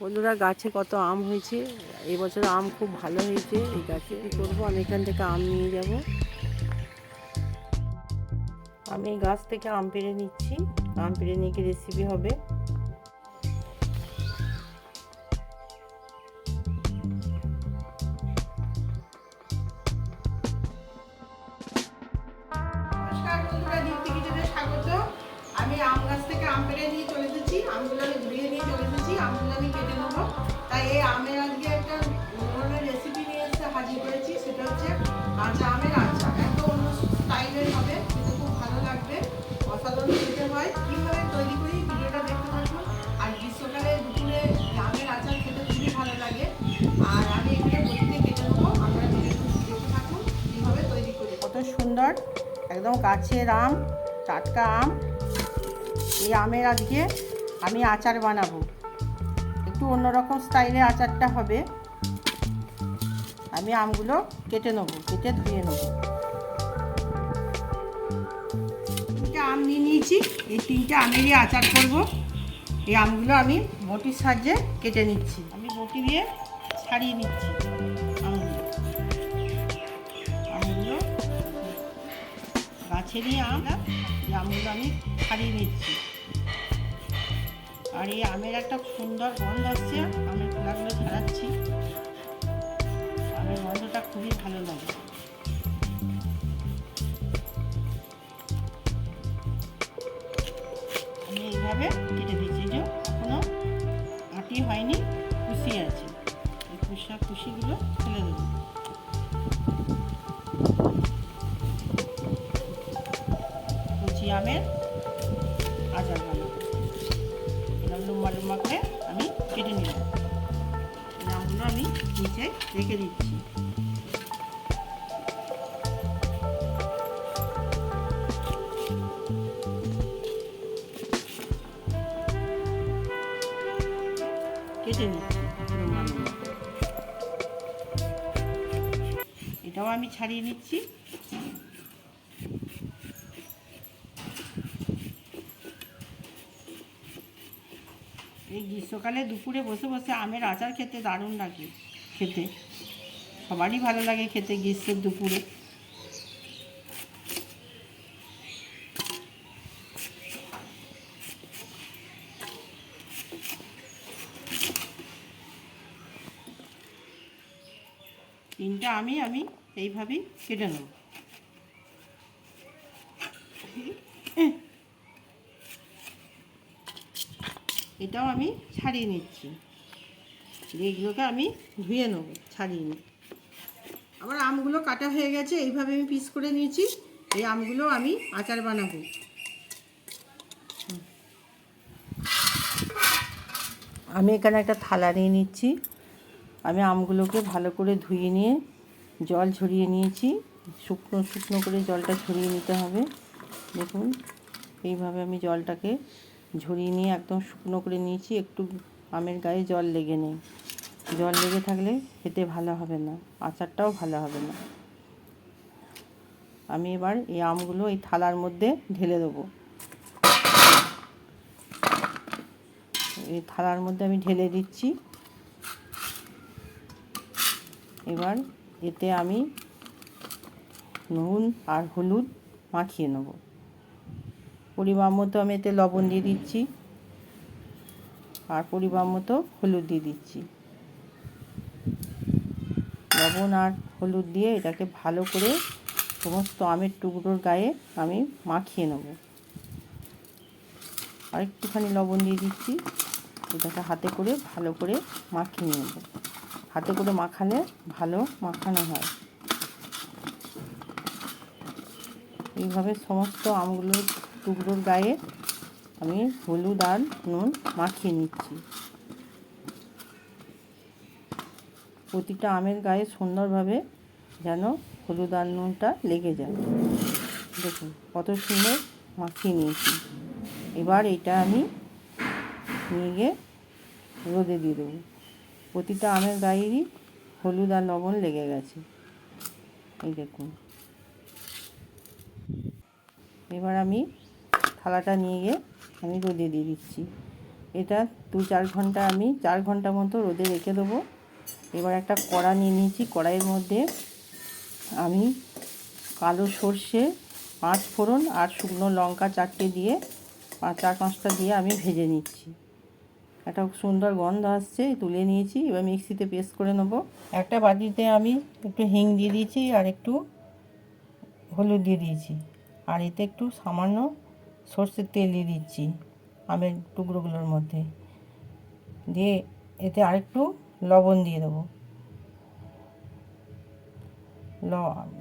বন্ধুরা, গাছে কত আম হয়েছে? এবছর আম খুব ভালো হয়েছে। এই গাছে কী করব? আমি এখান থেকে আম নিয়ে যাব। আমি গাছ থেকে আম পেড়ে নিচ্ছি। আম পেড়ে নিয়ে কি রেসিপি হবে? আমি আম গাছ থেকে আম পেড়ে নিয়ে চলে এসেছি আমগুলো আমি ধুয়ে নিয়ে চলে এসেছি আমগুলো আমি কেটে নেব। তাই এই আমের আজকে একটা ধরনের রেসিপি নিয়ে এসে হাজির করেছি, সেটা হচ্ছে কাঁচা আমের আচার। একটা অন্য স্টাইলের হবে কিন্তু খুব ভালো লাগবে, অসাধারণ খেতে হয়। কীভাবে তৈরি করি ভিডিওটা দেখতে থাকুন। আর গ্রীষ্মকালে দুপুরে আমের আচার খেতে খুবই ভালো লাগে। আর আমি এখানে বটিতে কেটে নেব আমরা দেখতে থাকুন কীভাবে তৈরি করি। কত সুন্দর, একদম গাছের আম, টাটকা আম। এই আমের আজকে আমি আচার বানাবো। একটু অন্যরকম স্টাইলে আচারটা হবে। আমি আমগুলো কেটে নেব, কেটে ধুয়ে নেব। তিনটে আম নিয়ে নিয়েছি। এই তিনটে আমেরই আচার করব। এই আমগুলো আমি বটির সাহায্যে কেটে নিচ্ছি। আমি বটি দিয়ে ছাড়িয়ে নিচ্ছি আমগুলো। আমগুলো গাছেরই আম আমগুলো আমি ছাড়িয়ে নিচ্ছি। আর এই আমের একটা সুন্দর গন্ধ আসছে আমের খোলাগুলো ছাড়াচ্ছি আমের গন্ধটা খুবই ভালো লাগে। আমি এইভাবে কেটে দিচ্ছি যে আটি হয়নি কুশি আছে। এই কুসা কুশিগুলো ফেলে দেবো। আমের আচার লম্বা লম্বা করে আমি কেটে নিলাম। আমগুলো আমি নিচে রেখে দিচ্ছি। কেটে নিচ্ছি এটাও আমি ছাড়িয়ে নিচ্ছি। এই গ্রীষ্মকালে দুপুরে বসে বসে আমের আচার খেতে দারুণ লাগে, খেতে। সবারই ভালো লাগে খেতে গ্রীষ্মের দুপুরে। তিনটা আমি আমি এইভাবেই কেটে নেব। এটাও আমি ছাড়িয়ে নিচ্ছি। এইগুলোকে আমি ধুয়ে নেব, ছাড়িয়ে নিই। আবার আমগুলো কাটা হয়ে গেছে, এইভাবে আমি পিস করে নিয়েছি। এই আমগুলো আমি আচার বানাবো। আমি এখানে একটা থালা নিয়ে নিচ্ছি। আমি আমগুলোকে ভালো করে ধুয়ে নিয়ে জল ঝরিয়ে নিয়েছি। শুকনো শুকনো করে জলটা ছড়িয়ে নিতে হবে। দেখুন, এইভাবে আমি জলটাকে ঝরিয়ে নিয়ে একদম শুকনো করে নিয়েছি, একটু আমের গায়ে জল লেগে নেই। জল লেগে থাকলে খেতে ভালো হবে না, আচারটাও ভালো হবে না। আমি এবার এই আমগুলো এই থালার মধ্যে ঢেলে দেবো। এই থালার মধ্যে আমি ঢেলে দিচ্ছি। এবার এতে আমি নুন আর হলুদ মাখিয়ে নেব। পরিমাণ মতো আমি এতে লবণ দিয়ে দিচ্ছি। আর পরিমাণ মতো হলুদ দিয়ে দিচ্ছি। লবণ আর হলুদ দিয়ে এটাকে ভালো করে সমস্ত আমের টুকরোর গায়ে আমি মাখিয়ে নেব। আর একটুখানি লবণ দিয়ে দিচ্ছি। এটাকে হাতে করে ভালো করে মাখিয়ে নেব। হাতে করে মাখালে ভালো মাখানো হয়। এইভাবে সমস্ত আমগুলোর টুকরোর গায়ে আমি হলুদ আর নুন মাখিয়ে নিচ্ছি। প্রতিটা আমের গায়ে সুন্দরভাবে যেন হলুদ আর নুনটা লেগে যায়। দেখুন, কত সুন্দর মাখিয়ে নিয়েছি। এবার এটা আমি নিয়ে গিয়ে রোদে দিয়ে দেবো। প্রতিটা আমের গায়েরই হলুদ আর লবণ লেগে গেছে। এই দেখুন। এবার আমি থালাটা নিয়ে গিয়ে আমি রোদে দিয়ে দিচ্ছি। এটা দু চার ঘণ্টা আমি চার ঘণ্টা মতো রোদে রেখে দেবো। এবার একটা কড়া নিয়ে নিয়েছি। কড়াইয়ের মধ্যে আমি কালো সর্ষে, পাঁচ ফোড়ন আর শুকনো লঙ্কা চারটে দিয়ে, পাঁচ, চার, পাঁচটা দিয়ে আমি ভেজে নিচ্ছি। একটা সুন্দর গন্ধ আসছে, তুলে নিয়েছি। এবার মিক্সিতে পেস্ট করে নেব। একটা বাটিতে আমি একটু হিং দিয়ে দিয়েছি আর একটু হলুদ দিয়ে দিয়েছি। আর এতে একটু সামান্য সর্ষের তেল দিয়ে দিচ্ছি আমের টুকরোগুলোর মধ্যে। দিয়ে এতে আরেকটু লবণ দিয়ে দেবো।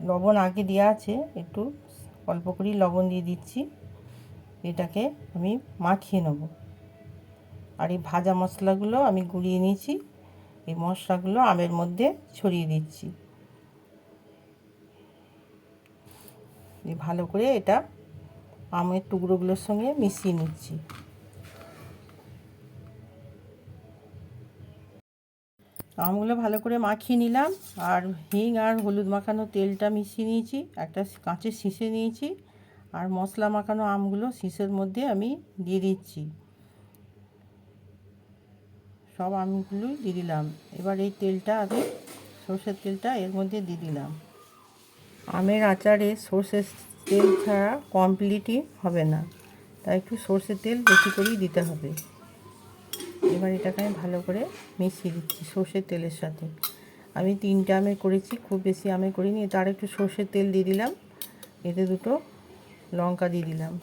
লবণ আগে দেওয়া আছে, একটু অল্প করেই লবণ দিয়ে দিচ্ছি। এটাকে আমি মাখিয়ে নেব। আর এই ভাজা মশলাগুলো আমি গুঁড়িয়ে নিয়েছি, এই মশলাগুলো আমের মধ্যে ছড়িয়ে দিচ্ছি। ভালো করে এটা আমের টুকরোগুলোর সঙ্গে মিশিয়ে নিচ্ছি। আমগুলো ভালো করে মাখিয়ে নিলাম আর হিং আর হলুদ মাখানো তেলটা মিশিয়ে নিয়েছি, একটা কাঁচের শিশে নিয়েছি আর মশলা মাখানো আমগুলো শিশের মধ্যে আমি দিয়ে দিচ্ছি। সব আমগুলোই দিয়ে দিলাম। এবার এই তেলটা আমি সর্ষের তেলটা এর মধ্যে দিয়ে দিলাম। আমের আচারে সর্ষের তেল ছাড়া কমপ্লিটই হবে না। তাই একটু সর্ষের তেল বেশি করেই দিতে হবে। এবার এটাকে আমি ভালো করে মিশিয়ে দিচ্ছি সর্ষের তেলের সাথে। আমি তিনটে আমে করেছি, খুব বেশি আমে করিনি। তার একটু সর্ষের তেল দিয়ে দিলাম। এতে দুটো লঙ্কা দিয়ে দিলাম।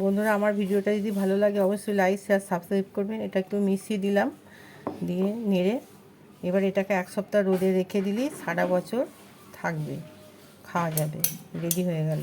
বন্ধুরা, আমার ভিডিওটা যদি ভালো লাগে অবশ্যই লাইক শেয়ার সাবস্ক্রাইব করবেন। এটা একটু মিশিয়ে দিলাম। দিয়ে নেড়ে এবার এটাকে এক সপ্তাহ রোদে রেখে দিলেই সারা বছর থাকবে। খাওয়া যাবে রেডি হয়ে গেল